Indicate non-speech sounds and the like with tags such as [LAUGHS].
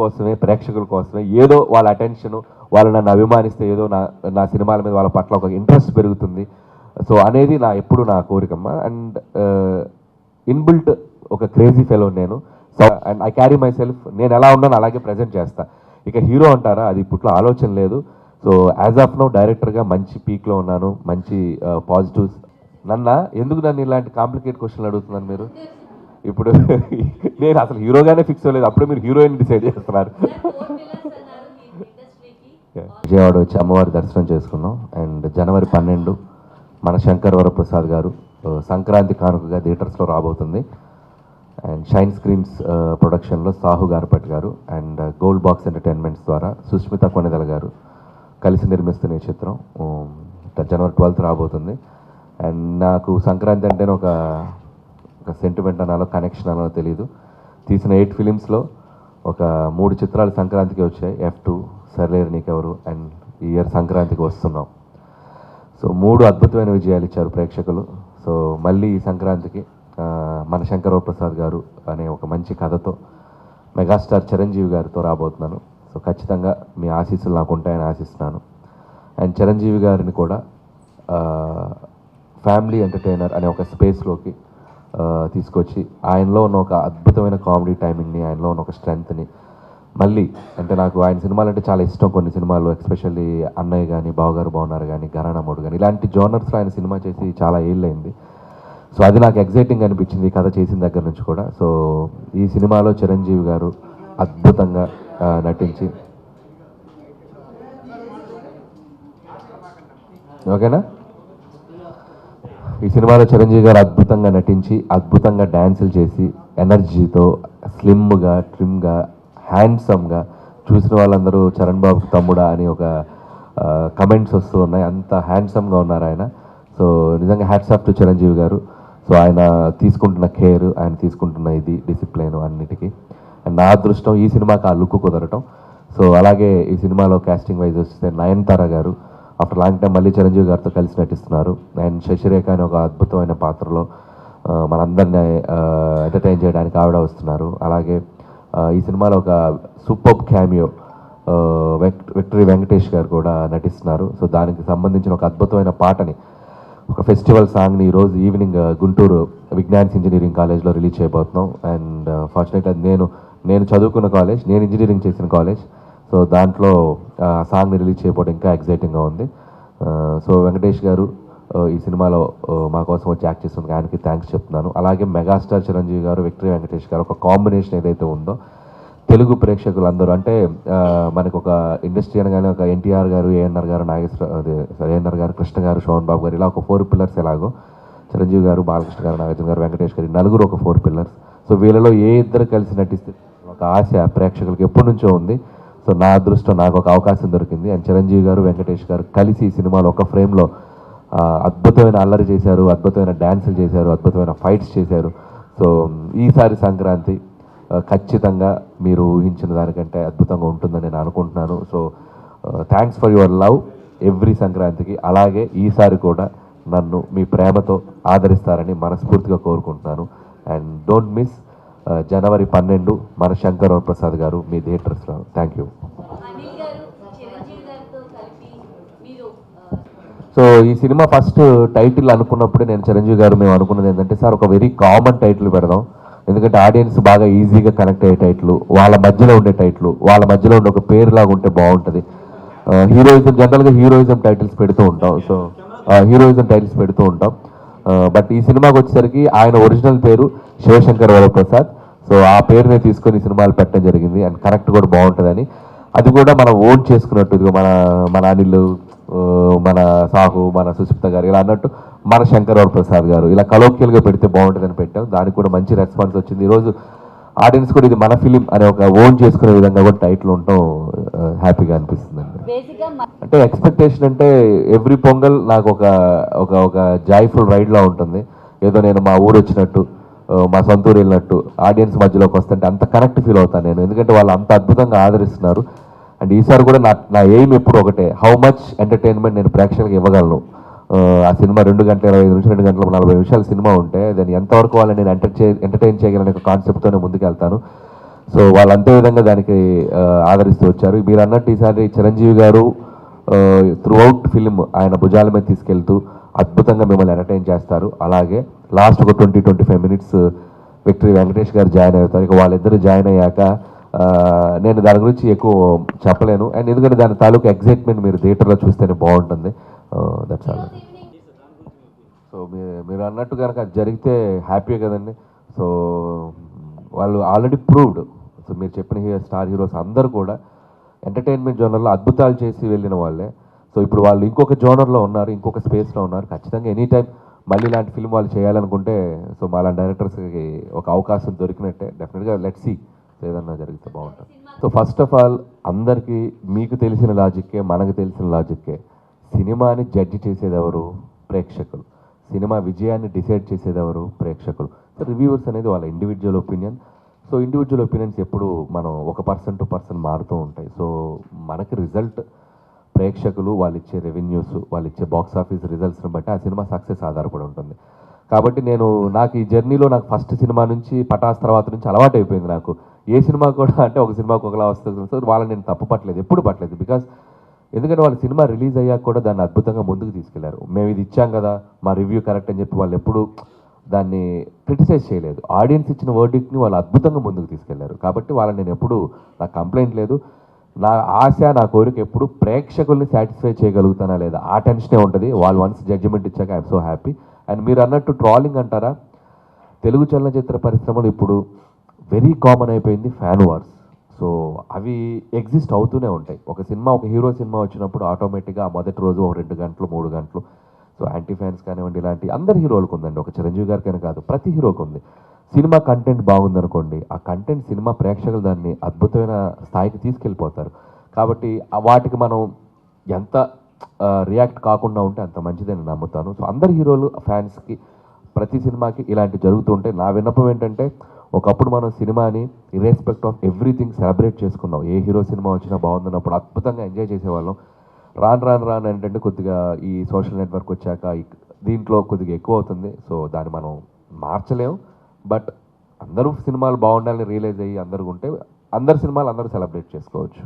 కోసమే ప్రేక్షకుల కోసమే ఏదో వాళ్ళ అటెన్షన్ వాళ్ళు నన్ను అభిమానిస్తే ఏదో నా నా సినిమాల మీద వాళ్ళ పట్ల ఒక ఇంట్రెస్ట్ పెరుగుతుంది. సో అనేది నా ఎప్పుడు నా కోరికమ్మ. అండ్ ఇన్బిల్ట్ uh, ఒక క్రేజీ ఫెలో నేను. So and I carry myself నేను ఎలా ఉన్నాను అలాగే ప్రజెంట్ చేస్తా. ఇక హీరో అంటారా? అది ఇప్పట్లో ఆలోచన లేదు. సో యాజ్ ఆఫ్ నో డైరెక్టర్గా మంచి పీక్లో ఉన్నాను. మంచి uh, పాజిటివ్స్ నన్న ఎందుకు నన్ను ఇలాంటి కాంప్లికేట్ క్వశ్చన్లు అడుగుతున్నాను మీరు? ఇప్పుడు [LAUGHS] నేను అసలు హీరోగానే ఫిక్స్ అవ్వలేదు. అప్పుడే మీరు హీరోయిన్ డిసైడ్ చేస్తున్నారు. విజయవాడ వచ్చి అమ్మవారి దర్శనం చేసుకున్నాం. అండ్ జనవరి పన్నెండు మన శంకర్ వరప్రసాద్ గారు సంక్రాంతి కానుకగా థియేటర్స్లో రాబోతుంది. అండ్ షైన్ స్క్రీన్స్ ప్రొడక్షన్లో సాహు గారపట్ గారు అండ్ గోల్డ్ బాక్స్ ఎంటర్టైన్మెంట్స్ ద్వారా సుష్మిత కొనెదల గారు కలిసి నిర్మిస్తున్న ఈ చిత్రం. జనవరి ట్వెల్త్ రాబోతుంది. అండ్ నాకు సంక్రాంతి అంటేనే ఒక ఒక సెంటిమెంట్ అనాలో కనెక్షన్ అనాలో తెలియదు తీసిన ఎయిట్ ఫిలిమ్స్లో ఒక మూడు చిత్రాలు సంక్రాంతికి వచ్చాయి. F two సర్లేరు Neekevvaru? అండ్ ఈ ఇయర్ సంక్రాంతికి వస్తున్నాం. సో మూడు అద్భుతమైన విజయాలు ఇచ్చారు ప్రేక్షకులు. సో మళ్ళీ ఈ సంక్రాంతికి మన శంకరరావు ప్రసాద్ గారు అనే ఒక మంచి కథతో మెగాస్టార్ చిరంజీవి గారితో రాబోతున్నాను. సో ఖచ్చితంగా మీ ఆశీస్సులు నాకు ఉంటాయని ఆశిస్తున్నాను. అండ్ చిరంజీవి గారిని కూడా ఫ్యామిలీ ఎంటర్టైనర్ అనే ఒక స్పేస్లోకి తీసుకొచ్చి ఆయనలో ఉన్న ఒక అద్భుతమైన కామెడీ టైమింగ్ని ఆయనలో ఉన్న ఒక స్ట్రెంగ్త్ని మళ్ళీ అంటే నాకు ఆయన సినిమాలు అంటే చాలా ఇష్టం కొన్ని సినిమాలు ఎస్పెషల్లీ అన్నయ్య కానీ బావగారు బాగున్నారు కానీ గరాణముడు కానీ ఇలాంటి జోనర్స్లో ఆయన సినిమా చేసి చాలా ఏళ్ళైంది సో అది నాకు ఎగ్జైటింగ్ అనిపించింది కథ చేసిన దగ్గర నుంచి కూడా. సో ఈ సినిమాలో చిరంజీవి గారు అద్భుతంగా నటించి ఓకేనా? ఈ సినిమాలో చిరంజీవి గారు అద్భుతంగా నటించి అద్భుతంగా డ్యాన్సులు చేసి ఎనర్జీతో స్లిమ్గా ట్రిమ్గా హ్యాండ్సమ్గా చూసిన వాళ్ళందరూ చరణ్ బాబు తమ్ముడా అని ఒక కమెంట్స్ వస్తూ ఉన్నాయి. అంత హ్యాండ్సమ్గా ఉన్నారు ఆయన. సో నిజంగా హ్యాట్స్ ఆఫ్ టు చిరంజీవి గారు. సో ఆయన తీసుకుంటున్న కేర్ ఆయన తీసుకుంటున్న ఇది డిసిప్లిన్ అన్నిటికీ. అండ్ నా అదృష్టం ఈ సినిమాకి ఆ లుక్ కుదరటం. సో అలాగే ఈ సినిమాలో కాస్టింగ్ వైజ్ వస్తే నయనతార గారు ఆఫ్టర్ లాంగ్ మళ్ళీ చిరంజీవి గారితో కలిసి నటిస్తున్నారు. అండ్ శశిరేఖ అనే ఒక అద్భుతమైన పాత్రలో ఆ, మనందరినీ ఎంటర్టైన్ చేయడానికి ఆవిడ వస్తున్నారు. అలాగే ఈ సినిమాలో ఒక సూపర్ క్యామియో విక్టరీ వెంకటేష్ గారు కూడా నటిస్తున్నారు. సో దానికి సంబంధించిన ఒక అద్భుతమైన పాటని ఒక ఫెస్టివల్ సాంగ్ని ఈరోజు ఈవినింగ్ గుంటూరు విజ్ఞాన్స్ ఇంజనీరింగ్ కాలేజ్లో రిలీజ్ చేయబోతున్నాం. అండ్ ఫార్చునేట్ అది నేను నేను చదువుకున్న కాలేజ్ నేను ఇంజనీరింగ్ చేసిన కాలేజ్. సో దాంట్లో సాంగ్ని రిలీజ్ చేయబోవడం ఇంకా ఎక్సైటింగ్గా ఉంది. సో వెంకటేష్ గారు ఈ సినిమాలో మా కోసం వచ్చి యాక్ట్ చేస్తుంది ఆయనకి థ్యాంక్స్ చెప్తున్నాను. అలాగే మెగాస్టార్ చిరంజీవి గారు విక్టరీ వెంకటేష్ గారు ఒక కాంబినేషన్ ఏదైతే ఉందో తెలుగు ప్రేక్షకులు అందరూ అంటే మనకు ఒక ఇండస్ట్రీ అనగానే ఒక ఎన్టీఆర్ గారు ఏఎన్ఆర్ గారు నాగేశ్వర అదే ఏఎన్ఆర్ గారు కృష్ణ గారు శోభన్ బాబు గారు ఇలా ఒక ఫోర్ పిల్లర్స్ ఎలాగో చిరంజీవి గారు బాలకృష్ణ గారు నాగార్జున గారు వెంకటేష్ గారు నలుగురు ఒక ఫోర్ పిల్లర్స్. సో వీళ్ళలో ఏ ఇద్దరు కలిసి నటిస్తే ఒక ఆశ ప్రేక్షకులకు ఎప్పటి నుంచో ఉంది. సో నా అదృష్టం నాకు ఒక అవకాశం దొరికింది. అండ్ చిరంజీవి గారు వెంకటేష్ గారు కలిసి ఈ సినిమాలో ఒక ఫ్రేమ్లో అద్భుతమైన అల్లరి చేశారు అద్భుతమైన డ్యాన్సులు చేశారు అద్భుతమైన ఫైట్స్ చేశారు. సో ఈసారి సంక్రాంతి ఖచ్చితంగా మీరు ఊహించిన దానికంటే అద్భుతంగా ఉంటుందని నేను అనుకుంటున్నాను. So thanks for your love every సంక్రాంతికి. అలాగే ఈసారి కూడా నన్ను మీ ప్రేమతో ఆదరిస్తారని మనస్ఫూర్తిగా కోరుకుంటున్నాను. అండ్ డోంట్ మిస్ జనవరి పన్నెండు మన శంకర్ ప్రసాద్ గారు మీ థియేటర్స్లో థ్యాంక్ యూ సో ఈ సినిమా ఫస్ట్ టైటిల్ అనుకున్నప్పుడే నేను చిరంజీవి గారు మేము అనుకున్నది ఏంటంటే సార్ ఒక వెరీ కామన్ టైటిల్ పెడదాం. ఎందుకంటే ఆడియన్స్ బాగా ఈజీగా కనెక్ట్ అయ్యే టైటిల్ వాళ్ళ మధ్యలో ఉండే టైటిల్ వాళ్ళ మధ్యలో ఉండే ఒక పేరు లాగా ఉంటే బాగుంటుంది. హీరోయిజం జనరల్గా హీరోయిజం టైటిల్స్ పెడుతూ ఉంటాం. సో హీరోయిజం టైటిల్స్ పెడుతూ ఉంటాం. బట్ ఈ సినిమాకి వచ్చేసరికి ఆయన ఒరిజినల్ పేరు శివశంకర్ వరప్రసాద్ సో ఆ పేరునే తీసుకొని సినిమాలు పెట్టడం జరిగింది. అండ్ కరెక్ట్ కూడా బాగుంటుందని. అది కూడా మనం ఓన్ చేసుకున్నట్టు ఇదిగో మన మన అనిల్ మన సాహు మన సుస్మిత గారు ఇలా అన్నట్టు మన శంకరరావు ప్రసాద్ గారు ఇలా కలోక్యల్గా పెడితే బాగుంటుందని పెట్టాం. దానికి కూడా మంచి రెస్పాన్స్ వచ్చింది. ఈరోజు ఆడియన్స్ కూడా ఇది మన ఫిలిం అనే ఒక ఓన్ చేసుకునే విధంగా కూడా టైటిల్ ఉండటం హ్యాపీగా అనిపిస్తుంది అంటే ఎక్స్పెక్టేషన్ అంటే ఎవ్రీ పొంగల్ నాకు ఒక ఒక ఒక జాయ్ఫుల్ రైడ్లా ఉంటుంది. ఏదో నేను మా ఊరు వచ్చినట్టు మా సొంతూరు వెళ్ళినట్టు ఆడియన్స్ మధ్యలోకి వస్తుంటే అంత కనెక్ట్ ఫీల్ అవుతాను నేను. ఎందుకంటే వాళ్ళు అంత అద్భుతంగా ఆదరిస్తున్నారు. అండ్ ఈసారి కూడా నా నా ఎయిమ్ ఎప్పుడు ఒకటే. హౌ మచ్ ఎంటర్టైన్మెంట్ నేను ప్రేక్షకులకు ఇవ్వగలను? ఆ, సినిమా రెండు గంటల ఇరవై ఐదు నుంచి రెండు గంటల నలభై నిమిషాల సినిమా ఉంటే దాన్ని ఎంతవరకు వాళ్ళని నేను ఎంటర్ చే ఎంటర్టైన్ చేయగలనే ఒక కాన్సెప్ట్తోనే ముందుకెళ్తాను. సో వాళ్ళు అంతే విధంగా దానికి ఆదరిస్తూ వచ్చారు. మీరు అన్నట్టు ఈసారి చిరంజీవి గారు త్రూ అవుట్ ఆయన భుజాల మీద తీసుకెళ్తూ అద్భుతంగా మిమ్మల్ని ఎంటర్టైన్ చేస్తారు. అలాగే లాస్ట్ ఒక twenty twenty five minutes victory Venkatesh గారు జాయిన్ అవుతారు. ఇక వాళ్ళిద్దరు జాయిన్ అయ్యాక uh, నేను దాని గురించి ఎక్కువ చెప్పలేను. అండ్ ఎందుకంటే దాని తాలూకు ఎగ్జైట్మెంట్ మీరు థియేటర్లో చూస్తేనే బాగుంటుంది. దట్స్ ఆల్ సో మీరు మీరు అన్నట్టు కనుక అది జరిగితే హ్యాపీ కదండి. సో వాళ్ళు ఆల్రెడీ ప్రూవ్డ్ సో మీరు చెప్పిన హీరో స్టార్ హీరోస్ అందరూ కూడా ఎంటర్టైన్మెంట్ జోనర్లో అద్భుతాలు చేసి వెళ్ళిన వాళ్ళే. సో ఇప్పుడు వాళ్ళు ఇంకొక జోనర్లో ఉన్నారు ఇంకొక స్పేస్లో ఉన్నారు. ఖచ్చితంగా ఎనీ టైం మళ్ళీ ఇలాంటి ఫిల్మ్ వాళ్ళు చేయాలనుకుంటే సో మా లాంటి డైరెక్టర్స్కి ఒక అవకాశం దొరికినట్టే. డెఫినెట్గా లెట్ సి ఏదన్నా జరిగితే బాగుంటుంది. సో ఫస్ట్ ఆఫ్ ఆల్ అందరికీ మీకు తెలిసిన లాజిక్కే మనకు తెలిసిన లాజిక్కే సినిమాని జడ్జి చేసేది ఎవరు? ప్రేక్షకులు. సినిమా విజయాన్ని డిసైడ్ చేసేది ఎవరు? ప్రేక్షకులు. సో రివ్యూవర్స్ అనేది వాళ్ళ individual opinion so individual opinions ఎప్పుడు మనం ఒక పర్సన్ టు పర్సన్ మారుతూ ఉంటాయి. సో మనకి రిజల్ట్ ప్రేక్షకులు వాళ్ళు ఇచ్చే రెవెన్యూస్ వాళ్ళు ఇచ్చే బాక్స్ ఆఫీస్ రిజల్ట్స్ని బట్టి ఆ సినిమా సక్సెస్ ఆధారపడి ఉంటుంది. కాబట్టి నేను నాకు ఈ జర్నీలో నాకు ఫస్ట్ సినిమా నుంచి పటాస్ తర్వాత నుంచి అలవాటు అయిపోయింది నాకు. ఏ సినిమా కూడా అంటే ఒక సినిమాకి ఒకలా వస్తుంది సో వాళ్ళని నేను తప్పు పట్టలేదు ఎప్పుడు పట్టలేదు. బికాస్ ఎందుకంటే వాళ్ళ సినిమా రిలీజ్ అయ్యాక కూడా దాన్ని అద్భుతంగా ముందుకు తీసుకెళ్ళారు. మేము ఇది ఇచ్చాం కదా మా రివ్యూ కరెక్ట్ అని చెప్పి వాళ్ళు ఎప్పుడు దాన్ని క్రిటిసైజ్ చేయలేదు. ఆడియన్స్ ఇచ్చిన వర్డిక్ని వాళ్ళు అద్భుతంగా ముందుకు తీసుకెళ్ళారు. కాబట్టి వాళ్ళని నేను ఎప్పుడు నాకు కంప్లైంట్ లేదు. నా ఆశ నా కోరిక ఎప్పుడు ప్రేక్షకుల్ని సాటిస్ఫై చేయగలుగుతానా లేదా? ఆ టెన్షనే ఉంటుంది. వాళ్ళు వన్స్ జడ్జిమెంట్ ఇచ్చాక ఐఎమ్ సో హ్యాపీ అండ్ మీరు అన్నట్టు ట్రాలింగ్ అంటారా? తెలుగు చలనచిత్ర పరిశ్రమలో ఇప్పుడు వెరీ కామన్ అయిపోయింది ఫ్యాన్ వార్స్ సో అవి ఎగ్జిస్ట్ అవుతూనే ఉంటాయి. ఒక సినిమా ఒక హీరో సినిమా వచ్చినప్పుడు ఆటోమేటిక్గా మొదటి రోజు ఒక రెండు గంటలు మూడు గంటలు. సో యాంటీ ఫ్యాన్స్ కానివ్వండి ఇలాంటి అందరి హీరోలకు ఉందండి. ఒక చిరంజీవి గారికైనా కాదు ప్రతి హీరోకు ఉంది. సినిమా కంటెంట్ బాగుందనుకోండి ఆ కంటెంట్ సినిమా ప్రేక్షకులు దాన్ని అద్భుతమైన స్థాయికి తీసుకెళ్ళిపోతారు. కాబట్టి వాటికి మనం ఎంత రియాక్ట్ కాకుండా ఉంటే అంత మంచిదని నమ్ముతాను. సో అందరి హీరోలు ఫ్యాన్స్కి ప్రతి సినిమాకి ఇలాంటి జరుగుతుంటే నా విన్నపం ఏంటంటే ఒకప్పుడు మనం సినిమాని ఇర్రెస్పెక్ట్ ఆఫ్ ఎవ్రీథింగ్ సెలబ్రేట్ చేసుకున్నాం. ఏ హీరో సినిమా వచ్చినా బాగుందన్నప్పుడు అద్భుతంగా ఎంజాయ్ చేసేవాళ్ళం. రాను రాను రాను ఏంటంటే కొద్దిగా ఈ సోషల్ నెట్వర్క్ వచ్చాక దీంట్లో కొద్దిగా ఎక్కువ అవుతుంది. సో దాన్ని మనం మార్చలేం. బట్ అందరూ సినిమాలు బాగుండాలని రియలైజ్ అయ్యి అందరూ ఉంటే అందరి సినిమాలు అందరూ సెలబ్రేట్ చేసుకోవచ్చు.